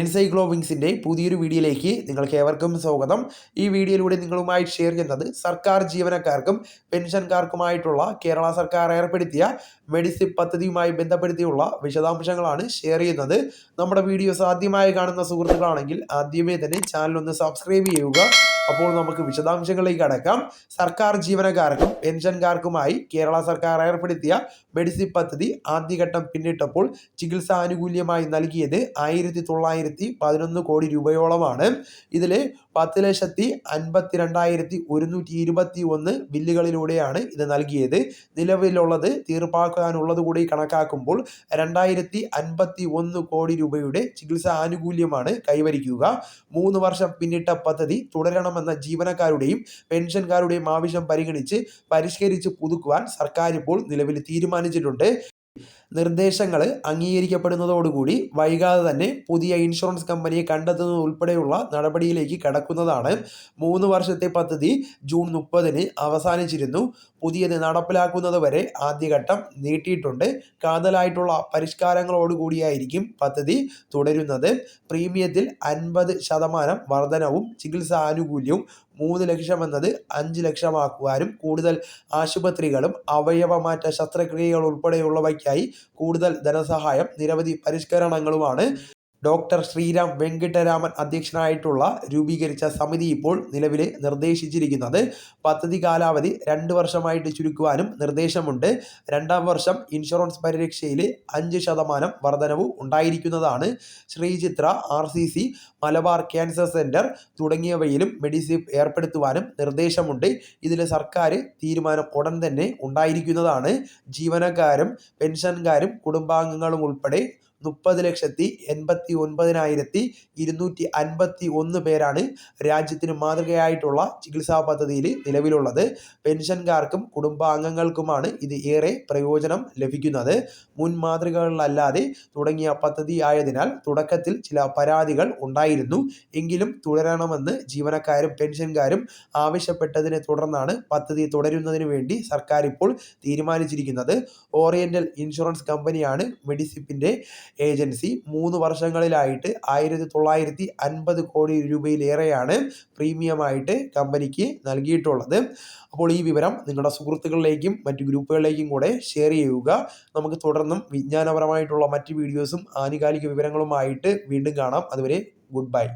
എൻസൈക്ലോവിങ്സിന്റെ പുതിയൊരു വീഡിയോയിലേക്ക് നിങ്ങൾക്ക് ഏവർക്കും സ്വാഗതം. ഈ വീഡിയോയിലൂടെ നിങ്ങളുമായി ഷെയർ ചെയ്യുന്നത് സർക്കാർ ജീവനക്കാർക്കും പെൻഷൻകാർക്കുമായിട്ടുള്ള കേരള സർക്കാർ ഏർപ്പെടുത്തിയ മെഡിസിൻ പദ്ധതിയുമായി ബന്ധപ്പെടുത്തിയുള്ള വിശദാംശങ്ങളാണ് ഷെയർ ചെയ്യുന്നത്. നമ്മുടെ വീഡിയോസ് ആദ്യമായി കാണുന്ന സുഹൃത്തുക്കളാണെങ്കിൽ ആദ്യമേ തന്നെ ചാനൽ ഒന്ന് സബ്സ്ക്രൈബ് ചെയ്യുക. അപ്പോൾ നമുക്ക് വിശദാംശങ്ങളിലേക്ക് കടക്കാം സർക്കാർ ജീവനക്കാർക്കും പെൻഷൻകാർക്കുമായി കേരള സർക്കാർ ഏർപ്പെടുത്തിയ മെഡിസിൻ പദ്ധതി ആദ്യഘട്ടം പിന്നിട്ടപ്പോൾ ചികിത്സാ ആനുകൂല്യമായി നൽകിയത് ആയിരത്തി തൊള്ളായിരത്തി പതിനൊന്ന് കോടി രൂപയോളമാണ്. ഇതിൽ പത്ത് ലക്ഷത്തി അൻപത്തി രണ്ടായിരത്തി ഒരുന്നൂറ്റി ഇരുപത്തി ഒന്ന് ബില്ലുകളിലൂടെയാണ് ഇത് നൽകിയത്. നിലവിലുള്ളത് തീർപ്പാക്കാനുള്ളത് കൂടി കണക്കാക്കുമ്പോൾ രണ്ടായിരത്തി അൻപത്തി ഒന്ന് കോടി രൂപയുടെ ചികിത്സാ ആനുകൂല്യമാണ് കൈവരിക്കുക. മൂന്ന് വർഷം പിന്നിട്ട പദ്ധതി തുടരണമെന്ന ജീവനക്കാരുടെയും പെൻഷൻകാരുടെയും ആവശ്യം പരിഗണിച്ച് പരിഷ്കരിച്ച് പുതുക്കുവാൻ സർക്കാർ ഇപ്പോൾ നിലവിൽ തീരുമാനിച്ചിട്ടുണ്ട്. നിർദ്ദേശങ്ങൾ അംഗീകരിക്കപ്പെടുന്നതോടുകൂടി വൈകാതെ തന്നെ പുതിയ ഇൻഷുറൻസ് കമ്പനിയെ കണ്ടെത്തുന്നത് ഉൾപ്പെടെയുള്ള നടപടിയിലേക്ക് കടക്കുന്നതാണ്. മൂന്ന് വർഷത്തെ പദ്ധതി ജൂൺ മുപ്പതിന് അവസാനിച്ചിരുന്നു. പുതിയത് നടപ്പിലാക്കുന്നത് വരെ ആദ്യഘട്ടം നീട്ടിയിട്ടുണ്ട്. കാതലായിട്ടുള്ള പരിഷ്കാരങ്ങളോടുകൂടിയായിരിക്കും പദ്ധതി തുടരുന്നത്. പ്രീമിയത്തിൽ അൻപത് ശതമാനം വർധനവും ചികിത്സാ ആനുകൂല്യവും മൂന്ന് ലക്ഷം എന്നത് അഞ്ച് ലക്ഷമാക്കുവാനും കൂടുതൽ ആശുപത്രികളും അവയവമാറ്റ ശസ്ത്രക്രിയകൾ ഉൾപ്പെടെയുള്ളവയ്ക്കായി കൂടുതൽ ധനസഹായം നിരവധി പരിഷ്കരണങ്ങളുമാണ് ഡോക്ടർ ശ്രീരാം വെങ്കിട്ടരാമൻ അധ്യക്ഷനായിട്ടുള്ള രൂപീകരിച്ച സമിതി ഇപ്പോൾ നിലവിൽ നിർദ്ദേശിച്ചിരിക്കുന്നത് പദ്ധതി കാലാവധി രണ്ട് വർഷമായിട്ട് ചുരുക്കുവാനും നിർദ്ദേശമുണ്ട്. രണ്ടാം വർഷം ഇൻഷുറൻസ് പരിരക്ഷയിൽ അഞ്ച് ശതമാനം വർധനവ് ഉണ്ടായിരിക്കുന്നതാണ്. Sreechitra R C C Malabar cancer centre തുടങ്ങിയവയിലും Medisep ഏർപ്പെടുത്തുവാനും നിർദ്ദേശമുണ്ട്. ഇതിൽ സർക്കാർ തീരുമാനം ഉടൻ തന്നെ ഉണ്ടായിരിക്കുന്നതാണ്. ജീവനക്കാരും പെൻഷൻകാരും കുടുംബാംഗങ്ങളും ഉൾപ്പെടെ മുപ്പത് ലക്ഷത്തി എൺപത്തി ഒൻപതിനായിരത്തി ഇരുന്നൂറ്റി അൻപത്തി ഒന്ന് പേരാണ് രാജ്യത്തിന് മാതൃകയായിട്ടുള്ള ചികിത്സാ പദ്ധതിയിൽ നിലവിലുള്ളത്. പെൻഷൻകാർക്കും കുടുംബാംഗങ്ങൾക്കുമാണ് ഇത് ഏറെ പ്രയോജനം ലഭിക്കുന്നത്. മുൻ മാതൃകകളിലല്ലാതെ തുടങ്ങിയ പദ്ധതി ആയതിനാൽ തുടക്കത്തിൽ ചില പരാതികൾ ഉണ്ടായിരുന്നു. എങ്കിലും തുടരണമെന്ന് ജീവനക്കാരും പെൻഷൻകാരും ആവശ്യപ്പെട്ടതിനെ തുടർന്നാണ് പദ്ധതി തുടരുന്നതിന് വേണ്ടി സർക്കാർ ഇപ്പോൾ തീരുമാനിച്ചിരിക്കുന്നത്. ഓറിയന്റൽ ഇൻഷുറൻസ് കമ്പനിയാണ് മെഡിസിപ്പിന്റെ ഏജൻസി മൂന്ന് വർഷങ്ങളിലായിട്ട് ആയിരത്തി തൊള്ളായിരത്തി അൻപത് കോടി രൂപയിലേറെയാണ് പ്രീമിയമായിട്ട് കമ്പനിക്ക് നൽകിയിട്ടുള്ളത്. അപ്പോൾ ഈ വിവരം നിങ്ങളുടെ സുഹൃത്തുക്കളിലേക്കും മറ്റു ഗ്രൂപ്പുകളിലേക്കും കൂടെ ഷെയർ ചെയ്യുക. നമുക്ക് തുടർന്നും വിജ്ഞാനപരമായിട്ടുള്ള മറ്റ് വീഡിയോസും ആനുകാലിക വിവരങ്ങളുമായിട്ട് വീണ്ടും കാണാം. അതുവരെ ഗുഡ് ബൈ.